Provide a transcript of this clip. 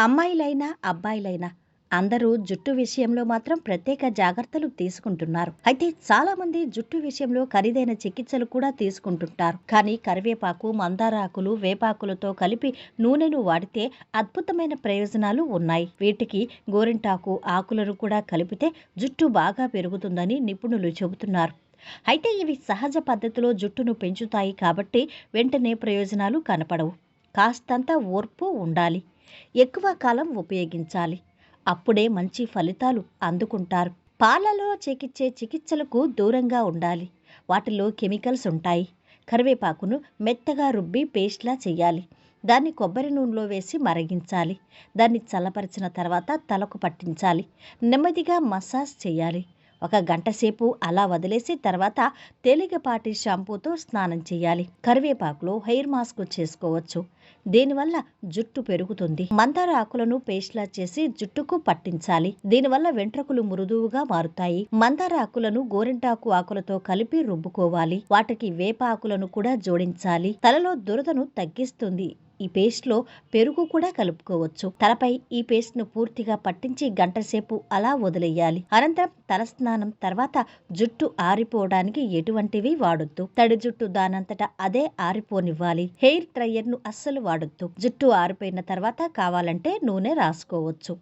అమ్మాయిలైనా అబ్బాయిలైనా అందరూ జుట్టు విషయంలో మాత్రం ప్రత్యేక జాగ్రత్తలు తీసుకుంటున్నారు. అయితే చాలా మంది జుట్టు విషయంలో ఖరీదైన చికిత్సలు కూడా తీసుకుంటుంటారు. కానీ కరివేపాకు మందార ఆకులు వేపాకులతో కలిపి నూనెను వాడితే అద్భుతమైన ప్రయోజనాలు ఉన్నాయి. వీటికి గోరింటాకు ఆకులను కూడా కలిపితే జుట్టు బాగా పెరుగుతుందని నిపుణులు చెబుతున్నారు. అయితే ఇవి సహజ పద్ధతిలో జుట్టును పెంచుతాయి కాబట్టి వెంటనే ప్రయోజనాలు కనపడవు. కాస్తంత ఓర్పు ఉండాలి. ఎక్కువ కాలం ఉపయోగించాలి. అప్పుడే మంచి ఫలితాలు అందుకుంటారు. పాలలో చికిత్సే చికిత్సలకు దూరంగా ఉండాలి. వాటిలో కెమికల్స్ ఉంటాయి. కరివేపాకును మెత్తగా రుబ్బి పేస్ట్లా చేయాలి. దాన్ని కొబ్బరి నూనెలో వేసి మరిగించాలి. దాన్ని చల్లపరిచిన తర్వాత తలకు పట్టించాలి. నెమ్మదిగా మసాజ్ చేయాలి. ఒక గంట సేపు అలా వదిలేసి తర్వాత తేలికపాటి షాంపూతో స్నానం చేయాలి. కరివేపాకులో హెయిర్ మాస్క్ చేసుకోవచ్చు. దీనివల్ల జుట్టు పెరుగుతుంది. మందార ఆకులను పేస్ట్లా చేసి జుట్టుకు పట్టించాలి. దీనివల్ల వెంట్రుకలు మృదువుగా మారుతాయి. మందార ఆకులను గోరింటాకు ఆకులతో కలిపి రుబ్బుకోవాలి. వాటికి వేప ఆకులను కూడా జోడించాలి. తలలో దురదను తగ్గిస్తుంది. ఈ పేస్ట్లో పెరుగు కూడా కలుపుకోవచ్చు. తలపై ఈ పేస్ట్ను పూర్తిగా పట్టించి గంట సేపు అలా వదిలేయాలి. అనంతరం తల స్నానం తర్వాత జుట్టు ఆరిపోవడానికి ఎటువంటివి వాడొద్దు. తడి జుట్టు దానంతటా అదే ఆరిపోనివ్వాలి. హెయిర్ డ్రయర్ అస్సలు వాడొద్దు. జుట్టు ఆరిపోయిన తర్వాత కావాలంటే నూనె రాసుకోవచ్చు.